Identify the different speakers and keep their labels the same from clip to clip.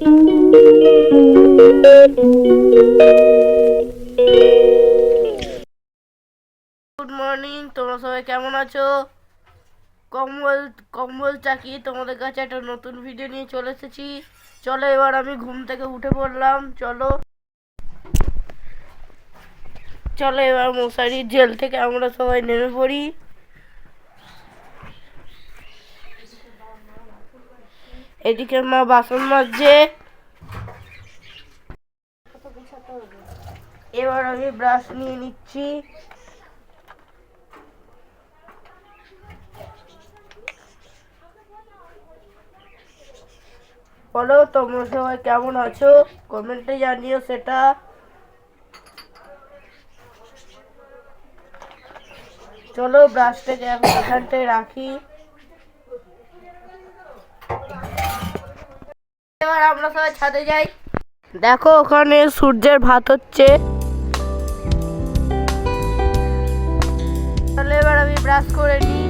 Speaker 1: Good morning তোমরা সবাই কেমন আছো? কম্বল কম্বল চাকি, তোমাদের কাছে একটা নতুন ভিডিও নিয়ে চলে এসেছি। চলো এবার আমি ঘুম থেকে উঠে পড়লাম, চলো। চলো এবার মশারির জেল থেকে আমরা সবাই নেমে পড়ি। এদিকে মা বাসন মাজছে। এবার আমি ব্রাশ নিয়ে নিচ্ছি। বলো, তোমরা সবাই কেমন আছো? কমেন্টে জানিও সেটা। চলো ব্রাশটাকে এখন এখানটায় রাখি এবার আমরা সবাই ছাদে যাই। দেখো ওখানে সূর্যের ভাত হচ্ছে। তাহলে এবার আমি ব্রাশ করে নিই।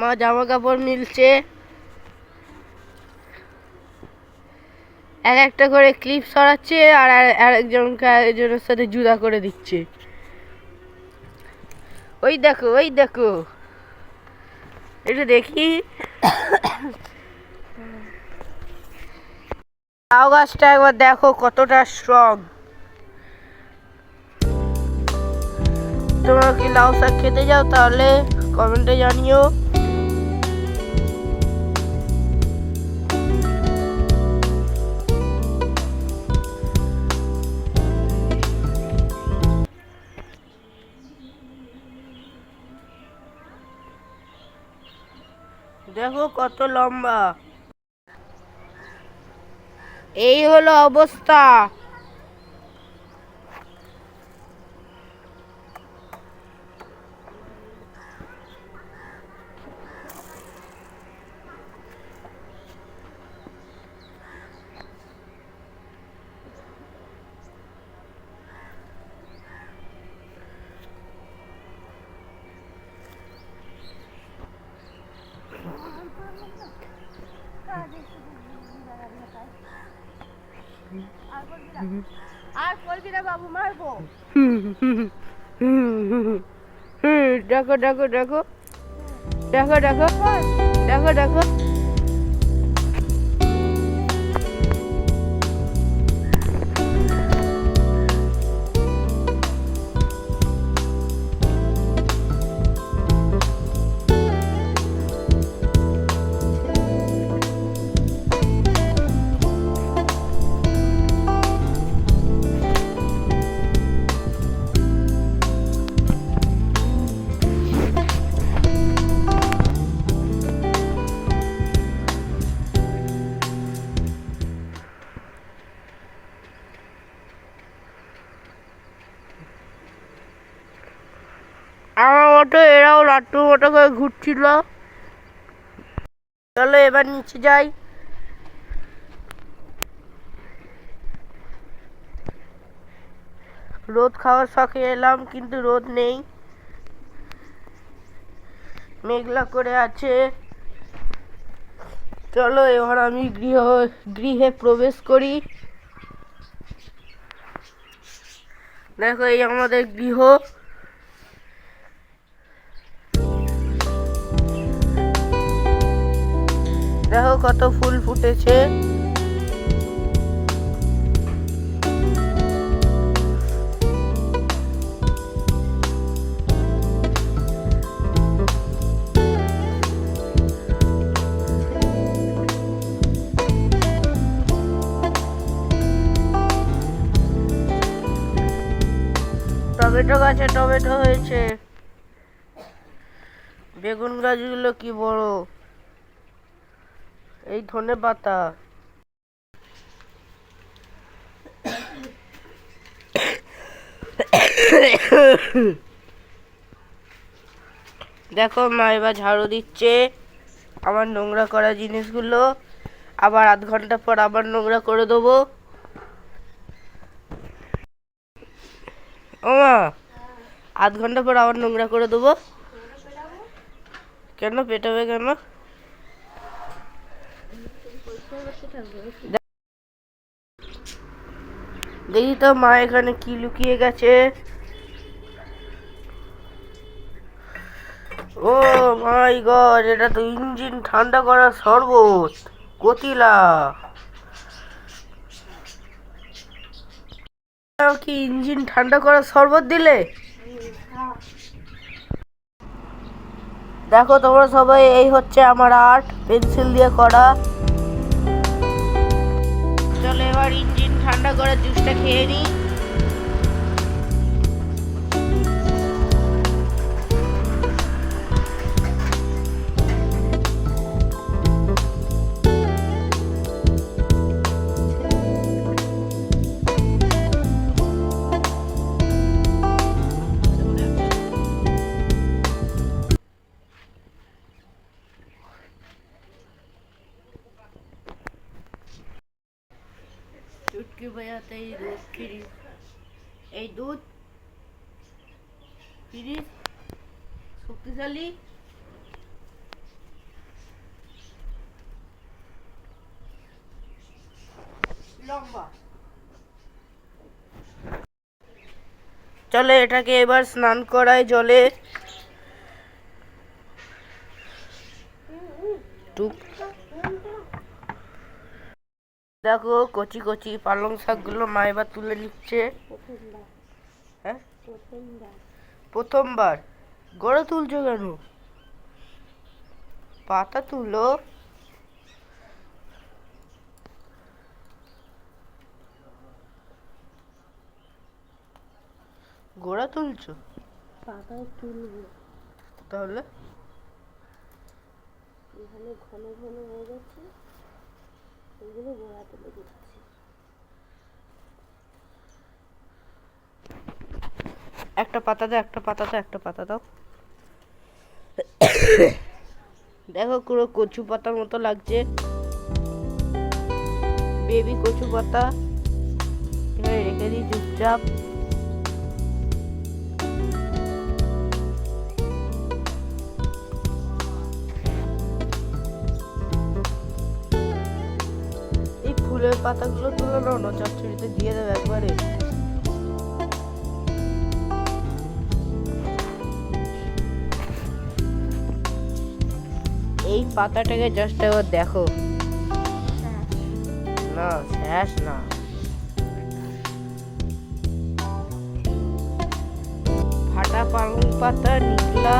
Speaker 1: মা জামা কাপড় মিলছে। এক একটা করে ক্লিপ সরাচ্ছে আর আর- আরেকজনকে আরেকজনের সাথে জুদা করে দিচ্ছে। ওই দেখো ওই দেখো। এটা দেখি। লাউ গাছটা একবার দেখো কতটা স্ট্রং তোমরা কি লাউ শাক খেতে যাও তাহলে? কমেন্টে জানিও। দেখো কত লম্বা। এই হলো অবস্থা। আর করবি না বাবু মারবো দেখো দেখো দেখো দেখো দেখো দেখো দেখো লাট্টুর মতো করে ঘুরছিল। চলো এবার নিচে যাই। রোদ খাওয়ার শখে এলাম, কিন্তু রোদ নেই। মেঘলা করে আছে। চলো এবার আমি গৃহ, গৃহে প্রবেশ করি। দেখো এই আমাদের গৃহ। কত ফুল ফুটেছে। টমেটো গাছে টমেটো হয়েছে। বেগুন গাছগুলো কি বড়? এই ধনে পাতা দেখো, মা এবার ঝাড়ু দিচ্ছে আমার নোংরা করা জিনিসগুলো। আবার আধ ঘণ্টা পর আবার নোংরা করে দেবো। ও মা, আধ ঘণ্টা পর আবার নোংরা করে দেবো। কেন, পেটাবে কেন? দেখি তো মা এখানে কি লুকিয়ে গেছে। ও মাই গড, এটা তো ইঞ্জিন ঠান্ডা করার শরবত, কতিলা। কি ইঞ্জিন ঠান্ডা করার শরবত দিলে? দেখো তোমরা সবাই, এই হচ্ছে আমার আর্ট, পেন্সিল দিয়ে করা। চলো এবার ইঞ্জিন ঠান্ডা করে জুসটা খেয়ে নিই। লক্ষ্মী বাজাতে এই দুধ ফ্রি এই দুধ ফ্রিজ শক্তিশালী লম্বা চলে এটাকে এবার স্নান করায় জলে। দেখো কচি কচি পালং শাকগুলো মা এবার তুলে নিচ্ছে। হ্যাঁ? প্রথমবার। গড়ে তুলছো কেন? পাতা তুলো। গোড়া তুলছো?
Speaker 2: পাতাও তুলবো।
Speaker 1: তাহলে?
Speaker 2: ঘন ঘন হয়ে গেছে। ওগুলো গোড়া তুলে দিচ্ছি।
Speaker 1: একটা পাতা দাও, একটা পাতা দাও, একটা পাতা দাও। দেখো পুরো কচু পাতার মতো লাগছে। বেবি কচু পাতা। রেখে দিই চুপচাপ। পাতাগুলো তুলে নাও, না চচ্চড়িতে দিয়ে দেবে একবারে। এই পাতাটাকে জাস্ট একবার দেখো। না, শেষ না। ফাটা পালং পাতা, নিকলা।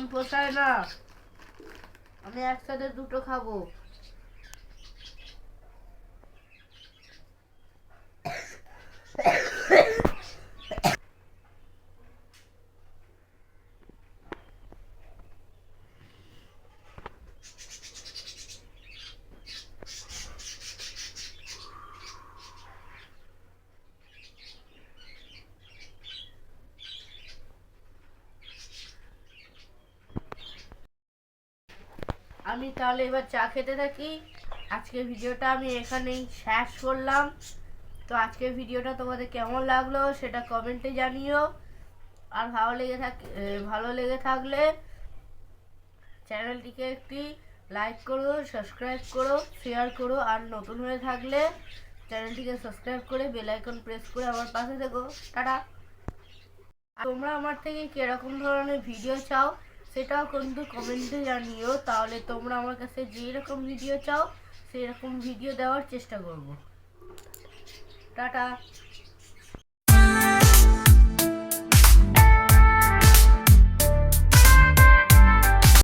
Speaker 1: মন পোষায় না। আমি একসাথে দুটো খাব। আমি তাহলে এবার চা খেতে থাকি। আজকের ভিডিওটা আমি এখানেই শেষ করলাম। তো আজকের ভিডিওটা তোমাদের কেমন লাগল সেটা কমেন্টে জানিও। আর ভালো লেগে থাক ভালো লেগে থাকলে চ্যানেলটিকে একটি লাইক করো সাবস্ক্রাইব করো শেয়ার করো, আর নতুন হয়ে থাকলে চ্যানেলটিকে সাবস্ক্রাইব করে বেল আইকন প্রেস করে আমার পাশে থেকো। টাটা! তোমরা আমার থেকে কীরকম ধরনের ভিডিও চাও সেটাও কিন্তু কমেন্টে জানিও, তাহলে তোমরা আমার কাছে যেরকম ভিডিও চাও সেই রকম ভিডিও দেওয়ার চেষ্টা করব। টাটা।